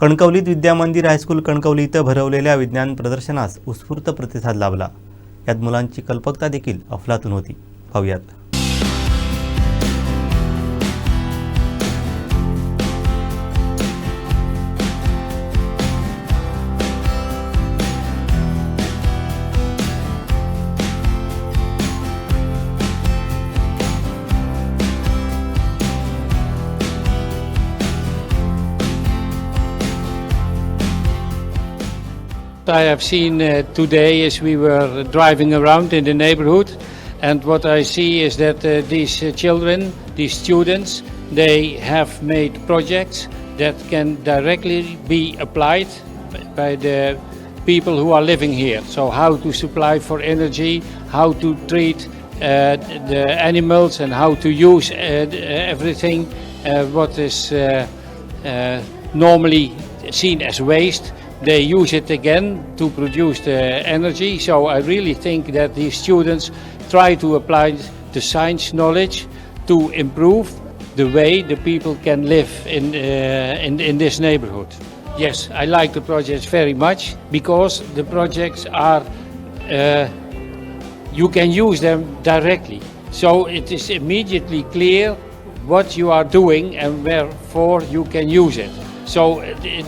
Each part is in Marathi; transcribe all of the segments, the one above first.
कणकवलीत विद्यामंदिर हायस्कूल कणकवली इथं भरवलेल्या विज्ञान प्रदर्शनास उत्स्फूर्त प्रतिसाद लाभला. यात मुलांची कल्पकता देखील अफलातून होती. पाहूयात. I have seen uh, today is we were driving around in the neighborhood, and what I see is that uh, these uh, children, these students, they have made projects that can directly be applied by the people who are living here. So, how to supply for energy, how to treat uh, the animals, and how to use uh, everything uh, what is uh, uh, normally seen as waste. They use it again to produce the energy. So I really think that these students try to apply the science knowledge to improve the way the people can live in, uh, in, in this neighborhood. Yes, I like the projects very much because the projects are uh, you can use them directly. So it is immediately clear what you are doing and wherefore you can use it. So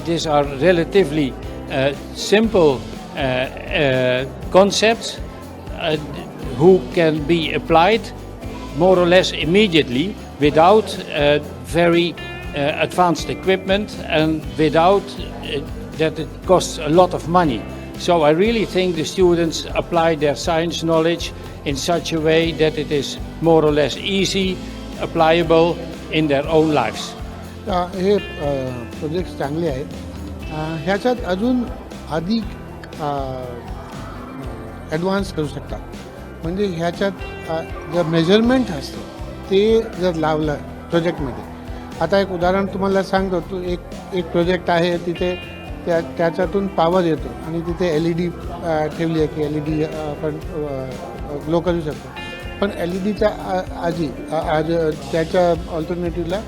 these are relatively uh, simple uh, uh, concepts who can be applied more or less immediately without uh, very uh, advanced equipment and without that it costs a lot of money. So I really think the students apply their science knowledge in such a way that it is more or less easy, applicable in their own lives. हे प्रोजेक्ट्स चांगले आहेत. ह्याच्यात अजून अधिक ॲडव्हान्स करू शकतात. म्हणजे ह्याच्यात जर मेजरमेंट असतं ते जर लावलं प्रोजेक्टमध्ये आता एक उदाहरण तुम्हाला सांगतो तू एक एक प्रोजेक्ट आहे तिथे त्या त्याच्यातून पावर येतो आणि तिथे एल ई डी ठेवली आहे की एल ई डी आपण ग्लो करू शकतो. पण एल ई डीच्या आधी आज त्याच्या ऑल्टरनेटिव्हला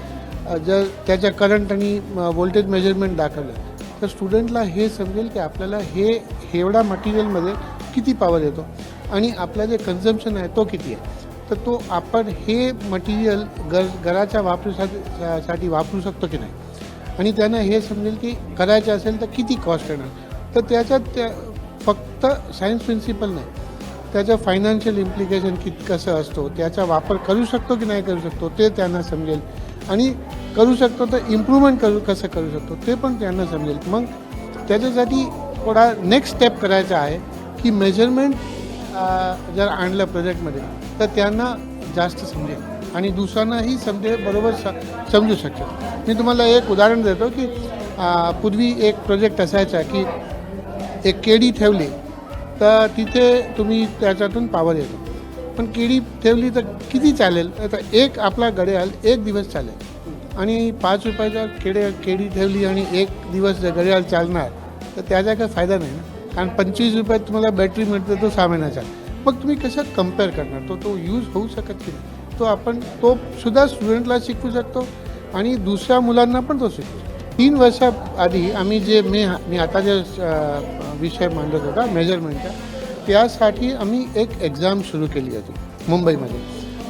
जर त्याच्या करंट आणि वोल्टेज मेजरमेंट दाखवलं. तर स्टुडंटला हे समजेल की आपल्याला हे एवढा मटेरियलमध्ये किती पॉवर येतो. आणि आपला जे कन्झम्पशन आहे तो किती आहे. तर तो आपण हे मटेरियल घर घराच्या वापरूसाठी साठी वापरू शकतो की नाही. आणि त्यांना हे समजेल की करायचं असेल तर किती कॉस्ट येणार. तर त्याच्यात त्या फक्त सायन्स प्रिन्सिपल नाही. त्याचं फायनान्शियल इम्प्लिकेशन कित कसं असतो त्याचा वापर करू शकतो की नाही करू शकतो ते त्यांना समजेल. आणि करू शकतो तर इम्प्रूव्हमेंट करू कसं करू शकतो ते पण त्यांना समजेल. मग त्याच्यासाठी थोडा नेक्स्ट स्टेप करायचा आहे की मेजरमेंट जर आणलं प्रोजेक्टमध्ये तर त्यांना जास्त समजेल. आणि दुसऱ्यांनाही समजे बरोबर स समजू शकेल मी तुम्हाला एक उदाहरण देतो की पूर्वी एक प्रोजेक्ट असायचा की एक केडी ठेवली तर तिथे तुम्ही त्याच्यातून पावर येतो. पण केळी ठेवली तर किती चालेल? आता एक आपला घड्याळ एक दिवस चालेल. आणि पाच रुपयाचा केडे केळी ठेवली आणि एक दिवस जर घड्याळ चालणार तर त्याचा काही फायदा नाही ना? कारण पंचवीस रुपयात तुम्हाला बॅटरी मिळते तो सहा महिन्याचा. मग तुम्ही कसं कंपेअर करणार? तो तो यूज होऊ शकत की नाही? तो आपण तो सुद्धा स्टुडंटला शिकवू शकतो आणि दुसऱ्या मुलांना पण तो शिकवू शकतो. तीन वर्षाआधी आम्ही जे मी मी आता जे विषय मांडत होता मेजरमेंटचा त्यासाठी आम्ही एक एक्झाम सुरू केली होती मुंबईमध्ये.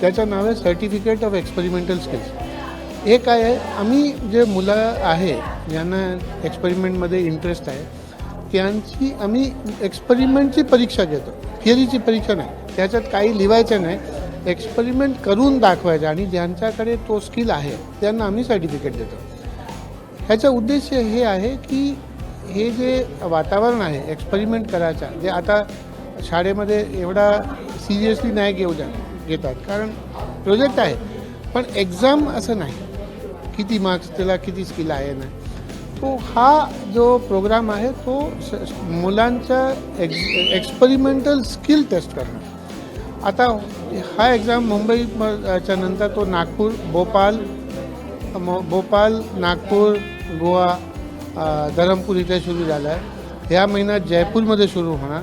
त्याचं नाव आहे सर्टिफिकेट ऑफ एक्सपेरिमेंटल स्किल्स हे काय आहे आम्ही जे मुलं आहे ज्यांना एक्सपेरिमेंटमध्ये इंटरेस्ट आहे त्यांची आम्ही एक्सपेरिमेंटची परीक्षा घेतो. थिअरीची परीक्षा नाही. त्याच्यात काही लिहायचं नाही. एक्सपेरिमेंट करून दाखवायचं आणि ज्यांच्याकडे तो स्किल आहे त्यांना आम्ही सर्टिफिकेट देतो. ह्याचा उद्देश हे आहे की हे जे वातावरण आहे एक्सपेरिमेंट करायचा जे आता शाळेमध्ये एवढा सिरियसली नाही घेऊ जा घेतात. कारण प्रोजेक्ट आहे. पण एक्झाम असं नाही. किती मार्क्स त्याला किती स्किल आहे ना. तो हा जो प्रोग्राम आहे तो मुलांचा एक्स एक्सपेरिमेंटल स्किल टेस्ट करणं आता हा एक्झाम मुंबईच्या नंतर तो नागपूर भोपाल भोपाल नागपूर गोवा धरमपूर इथे सुरू झाला आहे ह्या महिन्यात जयपूरमध्ये सुरू होणार.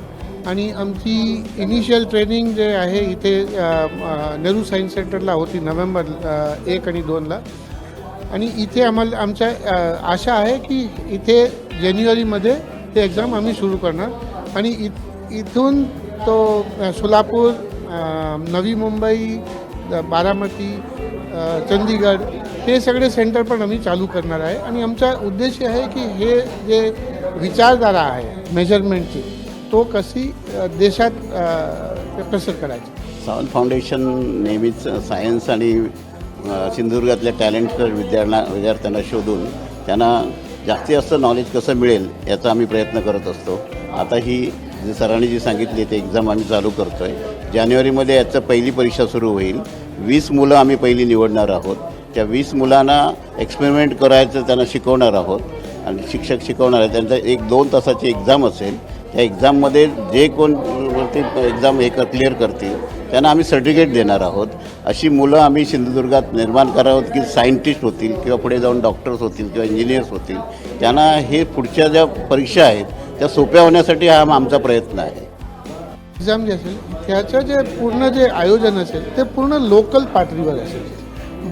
आणि आमची इनिशियल ट्रेनिंग जे आहे इथे नेहरू सायन्स सेंटरला होती नोव्हेंबर एक आणि दोनला. आणि इथे आम्हाला आमच्या आशा आहे की इथे जानेवारीमध्ये ते एक्झाम आम्ही सुरू करणार. आणि इत इथून तो सोलापूर नवी मुंबई बारामती चंदीगड हे सगळे सेंटर पण आम्ही चालू करणार आहे. आणि आमचा उद्देश आहे की हे जे विचारधारा आहे मेजरमेंटची तो कशी देशात अ, प्रसार करायची? सावंत फाउंडेशन नेहमीच सायन्स आणि सिंधुदुर्गातल्या टॅलेंटेड विद्यार्थ्यांना विद्यार्थ्यांना शोधून त्यांना जास्तीत जास्त नॉलेज कसं मिळेल याचा आम्ही प्रयत्न करत असतो. आता ही जी सरांनी जी सांगितली ते एक्झाम आम्ही चालू करतो आहे जानेवारीमध्ये याचं पहिली परीक्षा सुरू होईल. वीस मुलं आम्ही पहिली निवडणार आहोत. त्या वीस मुलांना एक्सपेरिमेंट करायचं त्यांना शिकवणार आहोत. आणि शिक्षक शिकवणार आहे त्यांचा एक दोन तासाची एक्झाम असेल. त्या एक्झाममध्ये जे कोण वरती एक्झाम हे क्लिअर करतील त्यांना आम्ही सर्टिफिकेट देणार आहोत. अशी मुलं आम्ही सिंधुदुर्गात निर्माण करावं की सायंटिस्ट होतील किंवा पुढे जाऊन डॉक्टर्स होतील किंवा इंजिनियर्स होतील. त्यांना हे पुढच्या ज्या परीक्षा आहेत त्या सोप्या होण्यासाठी हा आमचा प्रयत्न आहे. एक्झाम जे असेल त्याचं जे पूर्ण जे आयोजन असेल ते पूर्ण लोकल पातळीवर असेल.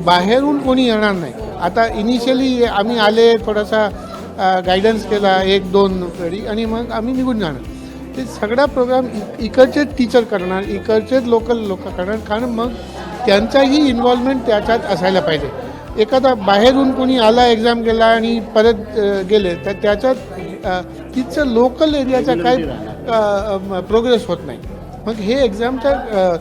बाहेरून कोणी येणार नाही. आता इनिशियली आम्ही आले थोडासा गायडन्स केला एक दोन वेळी आणि मग आम्ही निघून जाणार. ते सगळा प्रोग्राम इकडचेच टीचर करणार इकडचेच लोकल लोक करणार कारण मग त्यांचाही इन्व्हॉल्वमेंट त्याच्यात असायला पाहिजे. एखादा बाहेरून कोणी आला एक्झाम गेला आणि परत गेले तर त्याच्यात तिथचं लोकल एरियाचा काही प्रोग्रेस होत नाही. मग हे एक्झामचं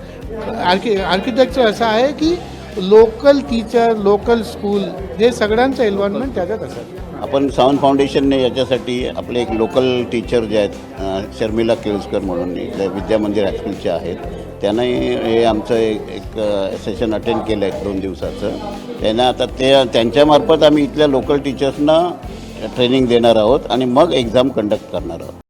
आर्कि आर्किटेक्चर असं आहे की लोकल टीचर लोकल स्कूल हे सगळ्यांचं इन्व्हॉल्वमेंट त्याच्यात असायचं. आपण सावंत फाउंडेशनने याच्यासाठी आपले एक लोकल टीचर जे आहेत शर्मिला केळुसकर म्हणून इथल्या विद्या मंदिर हायस्कूलचे आहेत त्यांनाही हे आमचं एक एक सेशन अटेंड केलं आहे दोन दिवसाचं. त्यांना आता ते त्यांच्यामार्फत आम्ही इथल्या लोकल टीचर्सना ट्रेनिंग देणार आहोत आणि मग एक्झाम कंडक्ट करणार आहोत.